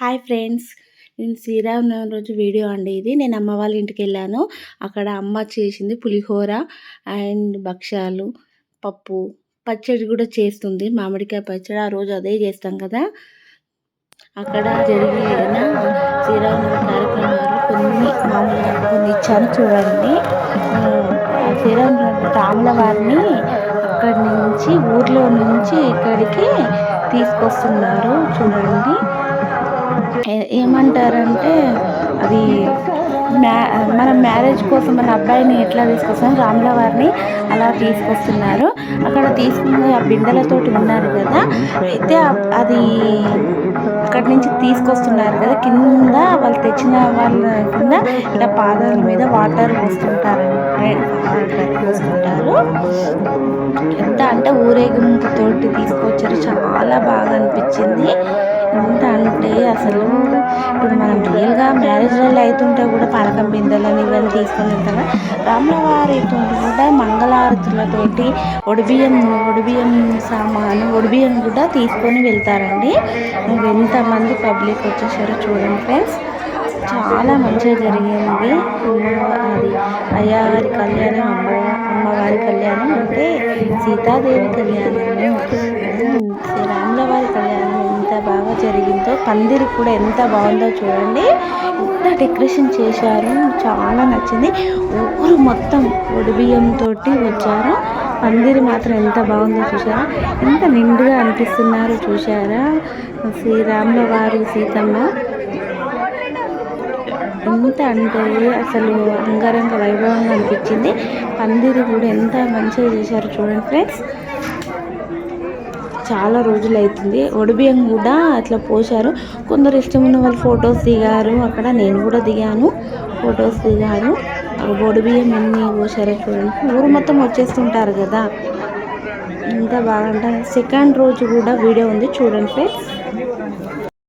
Hi friends నేను శ్రీరామనవమి రోజు video అండి ఇది. నేను అమ్మ వాళ్ళ ఇంటికి వెళ్ళాను. అక్కడ అమ్మ చేసింది పులిహోర అండ్ భక్ష్యాలు పప్పు పచ్చడి కూడా చేస్తుంది. మామిడికాయ పచ్చడి ఆ రోజు అదే చేస్తాం కదా. అక్కడ జరిగిన శ్రీరామనవమి కార్యక్రమాలు కొన్ని మామూలుగా కొన్ని ఇచ్చాను చూడండి. శ్రీరామనవమి రాముల వారిని అక్కడి నుంచి ఊర్లో నుంచి ఇక్కడికి తీసుకొస్తున్నారు చూడండి. ఏమంటారంటే అది మ్యా మన మ్యారేజ్ కోసం మన అబ్బాయిని ఎట్లా తీసుకొస్తాం రాముల వారిని అలా తీసుకొస్తున్నారు. అక్కడ తీసుకున్న ఆ బిందెలతోటి ఉన్నారు కదా. అయితే అది అక్కడి నుంచి తీసుకొస్తున్నారు కదా. కింద వాళ్ళు తెచ్చిన వాళ్ళ కింద ఇలా పాదాల మీద వాటర్ పోస్తుంటారు. వాటర్ పోస్తుంటారు. ఎంత అంటే ఊరేగింపుతోటి తీసుకొచ్చారు. చాలా బాగా అనిపించింది. ఎంత అంటే అసలు ఇప్పుడు మనం రియల్గా మ్యారేజ్లలో అవుతుంటే కూడా పానకం బిందెలని ఇవన్నీ తీసుకొని వెళ్తారా రామ్లవారితో కూడా మంగళారతులతోటి ఒడిబియ్యం ఒడిబియ్యం సామాను ఒడిబియ్యం కూడా తీసుకొని వెళ్తారండి. ఎంతమంది పబ్లిక్ వచ్చేసారో చూడండి ఫ్రెండ్స్. చాలా మంచిగా జరిగింది. అది అయ్యవారి కళ్యాణం అమ్మ అమ్మవారి కళ్యాణం అంటే సీతాదేవి కళ్యాణం. పందిరి కూడా ఎంత బాగుందో చూడండి. ఎంత డెకరేషన్ చేశారు. చాలా నచ్చింది. ఊరు మొత్తం బియ్యంతో వచ్చారు. పందిరి మాత్రం ఎంత బాగుందో చూసారా ఎంత నిండుగా అనిపిస్తున్నారు చూసారా శ్రీరాముల వారు సీతమ్మ. ఎంత అంటే అసలు అంగరంగ వైభవంగా అనిపించింది. పందిరి కూడా ఎంత మంచిగా చేశారు చూడండి ఫ్రెండ్స్. చాలా రోజులు అవుతుంది ఒడిబియ్యం కూడా అట్లా పోశారు. కొందరు ఇష్టం ఉన్న వాళ్ళు ఫొటోస్ దిగారు. అక్కడ నేను కూడా దిగాను. ఫొటోస్ దిగారు ఒడిబియ్యం ఎన్ని పోసారో చూడండి. ఊరు మొత్తం వచ్చేస్తుంటారు కదా. ఇంకా బాగుంటుంది సెకండ్ రోజు కూడా వీడియో ఉంది. చూడండి ఫ్రెండ్స్.